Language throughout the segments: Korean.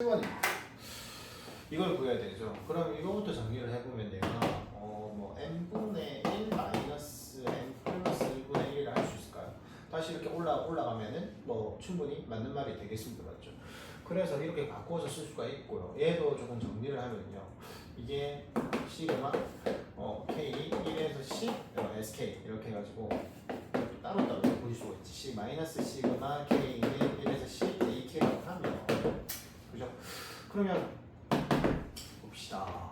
7번 이걸 구해야 되죠. 그럼 이거부터 정리를 해보면 내가 어 뭐 n분의 1 마이너스 n 플러스 1분의 1을 할 수 있을까요? 다시 이렇게 올라 올라가면은 뭐 충분히 맞는 말이 되겠습니다, 맞죠? 그래서 이렇게 바꿔서 쓸 수가 있고요. 얘도 조금 정리를 하면요, 이게 시그마 어, k 1에서 10 어, sk 이렇게 해가지고 따로 따로 보일 수가 있지. 시 마이너스 시그마 k 1에서 10 ak라고 하면 그죠? 그러면 봅시다.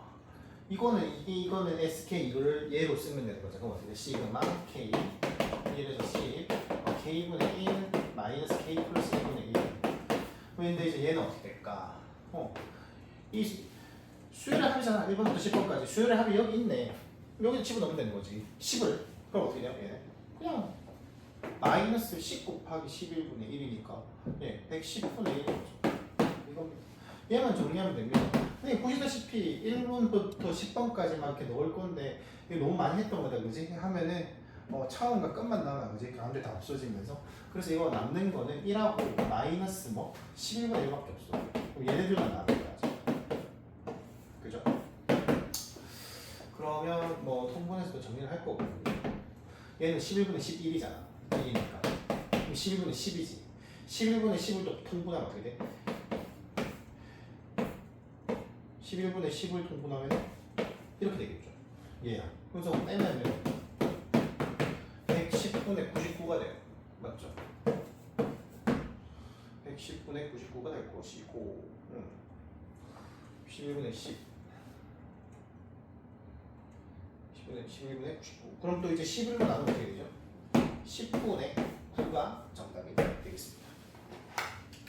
이거는 이- 이거는 SK 이거를 얘로 쓰면 되는 거죠. 그럼 어떻게 돼? 시그마 K 1에서 10 어, K분의 1 마이너스 K 플러스 1분의 1 근데 이제 얘는 어떻게 될까? 어, 이 수- 수열의 합이잖아. 1번부터 10번까지 수열의 합이 여기 있네. 여기 집어넣으면 되는 거지. 10을 그럼 어떻게 돼요? 얘는 그냥 마이너스 10 곱하기 11분의 1이니까 예, 110분의 1이죠. 얘만 정리하면 됩니다. 근데 보시다시피 1번부터 10번까지만 이렇게 넣을 건데 이거 너무 많이 했던 거다 그지? 하면은 어, 차원과 끝만 남아 그지? 가운데 다 없어지면서 그래서 이거 남는 거는 1하고 마이너스 뭐 11분의 1밖에 없어 그럼 얘네들만 거야 지금. 그죠? 그러면 뭐 통분해서도 정리를 할 거고 얘는 11분의 11이잖아 1이니까 그럼 11분의 10이지 11분의 10을 또 통분하면 어떻게 돼? 11분의 10을 통분하면 이렇게 되겠죠. 얘야. 그래서 빼면 110분의 99가 돼요. 맞죠? 110분의 99가 될 것이고, 음. 11분의 10. 10분의 11분의 99. 그럼 또 이제 11로 나누면 되죠? 10분의